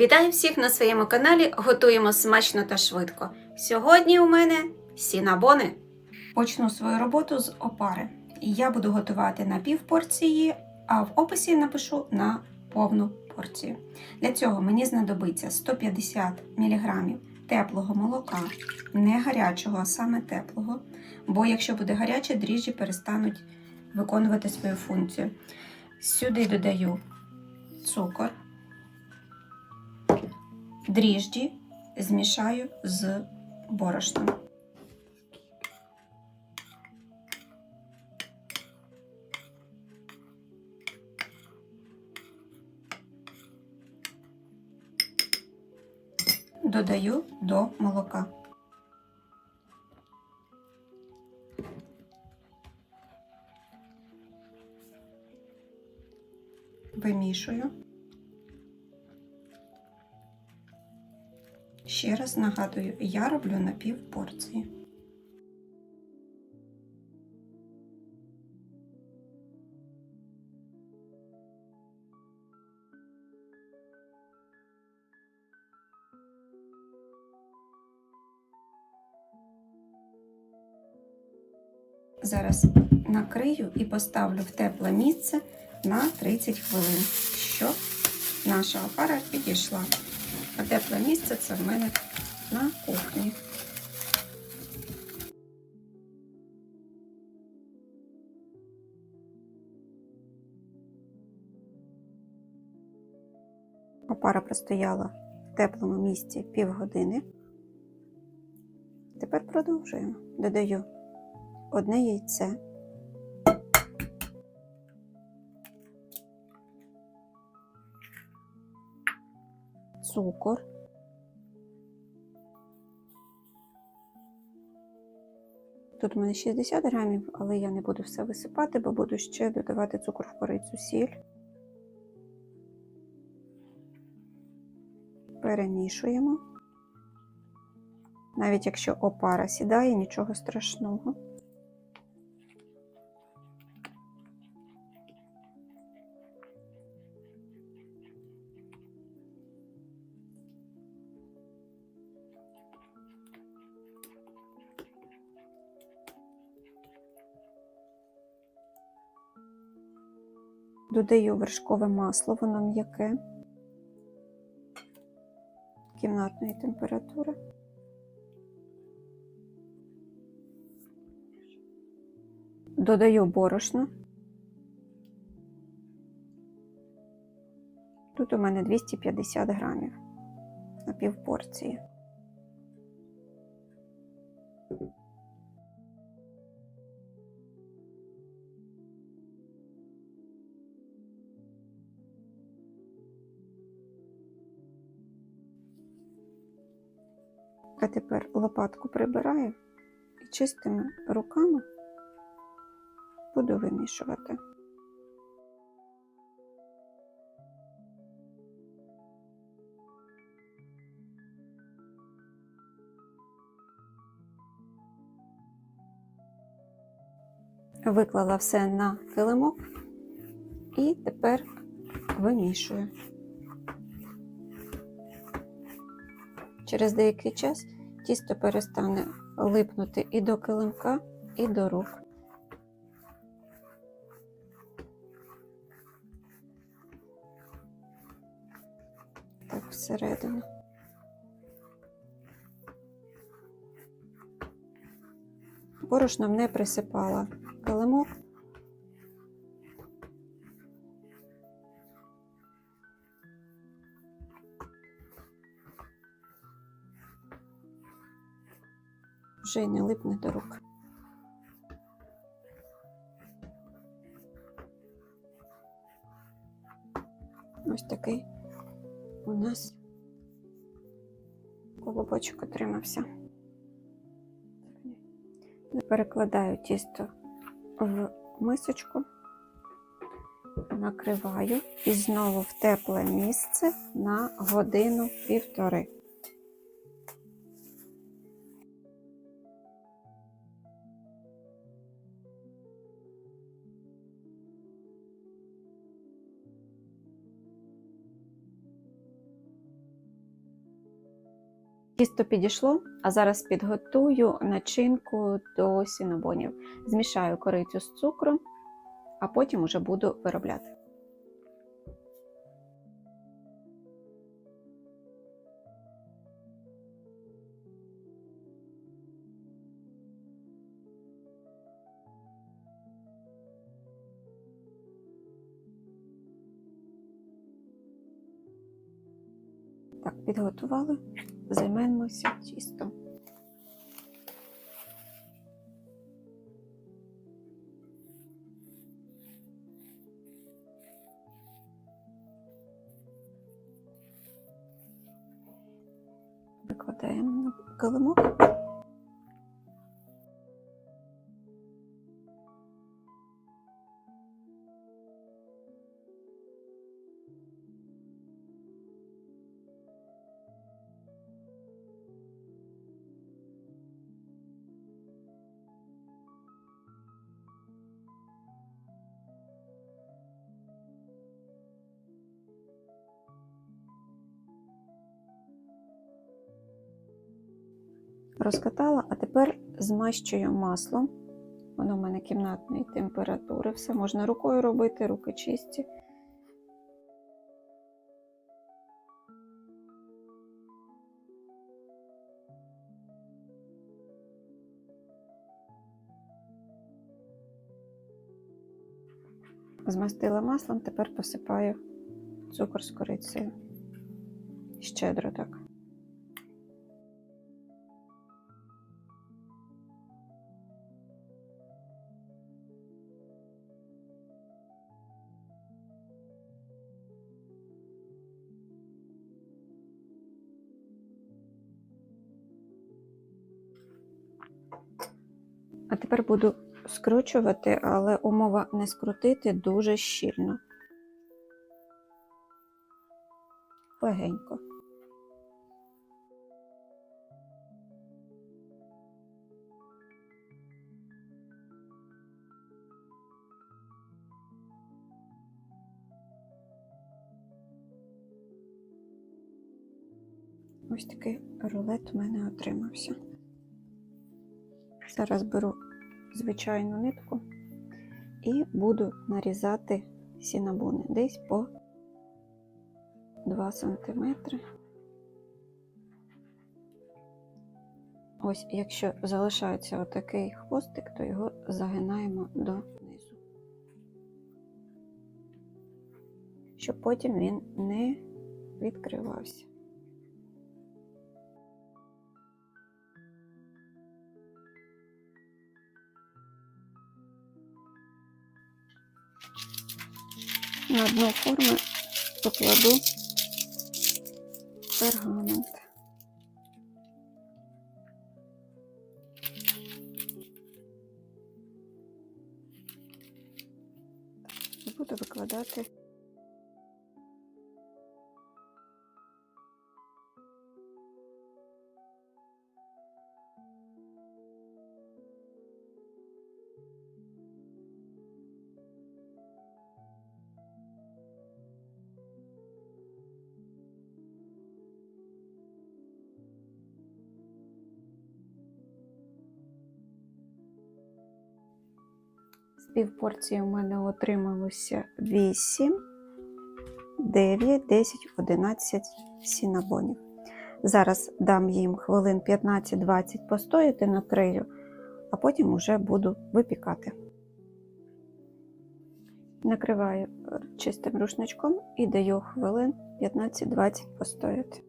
Вітаю всіх на своєму каналі. Готуємо смачно та швидко. Сьогодні у мене сінабони. Почну свою роботу з опари. Я буду готувати на пів порції, а в описі напишу на повну порцію. Для цього мені знадобиться 150 мг теплого молока, не гарячого, а саме теплого. Бо якщо буде гаряче, дріжджі перестануть виконувати свою функцію. Сюди додаю цукор дріжджі змішаю з борошном. Додаю до молока. Вимішую. Ще раз нагадую, я роблю на пів порції. Зараз накрию і поставлю в тепле місце на 30 хвилин, щоб наша опара підійшла. А тепле місце це в мене на кухні. Опара простояла в теплому місці півгодини. Тепер продовжуємо. Додаю одне яйце. Цукор. Тут у мене 60 грамів, але я не буду все висипати, бо буду ще додавати цукор в корицю сіль. Перемішуємо. Навіть якщо опара сідає, нічого страшного. Додаю вершкове масло, воно м'яке кімнатної температури. Додаю борошно. Тут у мене 250 грамів на півпорції. А тепер лопатку прибираю і чистими руками буду вимішувати. Виклала все на килимок і тепер вимішую. Через деякий час тісто перестане липнути і до килимка, і до рук. Так, всередину. Борошном не присипала килимок. Вже й не липне до рук. Ось такий у нас колобочок отримався. Перекладаю тісто в мисочку, накриваю і знову в тепле місце на годину-півтори. Тісто підійшло, а зараз підготую начинку до сінабонів. Змішаю корицю з цукром, а потім уже буду виробляти. Так, підготували. Займаємося чисто. Викладаємо на килимок. Розкатала, а тепер змащую маслом. Воно в мене кімнатної температури. Все можна рукою робити, руки чисті. Змастила маслом, тепер посипаю цукор з корицею. Щедро так. А тепер буду скручувати, але умова не скрутити дуже щільно. Легенько. Ось такий рулет у мене отримався. Зараз беру звичайну нитку і буду нарізати сінабони десь по 2 см. Ось, якщо залишається отакий хвостик, то його загинаємо донизу, щоб потім він не відкривався. На дно форми покладу пергамент. Буду викладати півпорції у мене отрималося 8, 9, 10, 11 сінабонів. Зараз дам їм хвилин 15-20 постояти накрию, а потім уже буду випікати. Накриваю чистим рушничком і даю хвилин 15-20 постояти.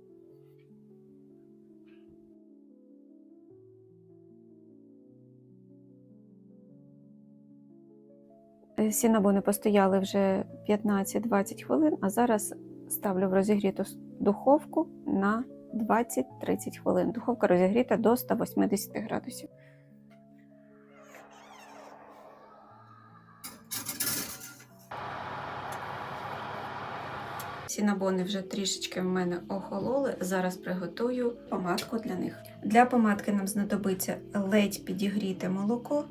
Сінабони постояли вже 15-20 хвилин, а зараз ставлю в розігріту духовку на 20-30 хвилин. Духовка розігріта до 180 градусів. Сінабони вже трішечки в мене охололи. Зараз приготую помадку для них. Для помадки нам знадобиться ледь підігріте молоко.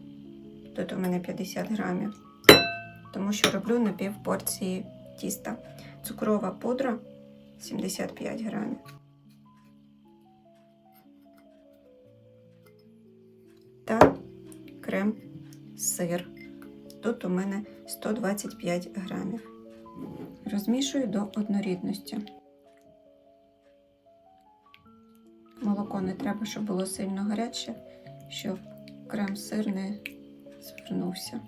Тут у мене 50 грамів тому що роблю на пів порції тіста. Цукрова пудра 75 грамів. Та крем сир. Тут у мене 125 грамів. Розмішую до однорідності. Молоко не треба, щоб було сильно гаряче, щоб крем сир не звернувся.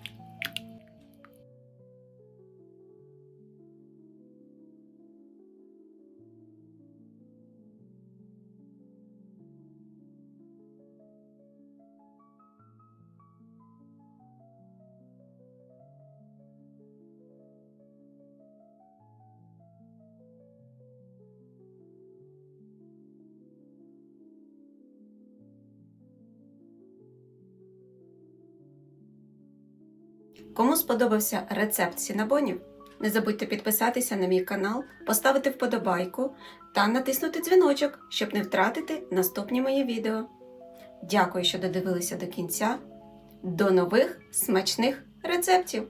Кому сподобався рецепт сінабонів, не забудьте підписатися на мій канал, поставити вподобайку та натиснути дзвіночок, щоб не втратити наступні мої відео. Дякую, що додивилися до кінця. До нових смачних рецептів!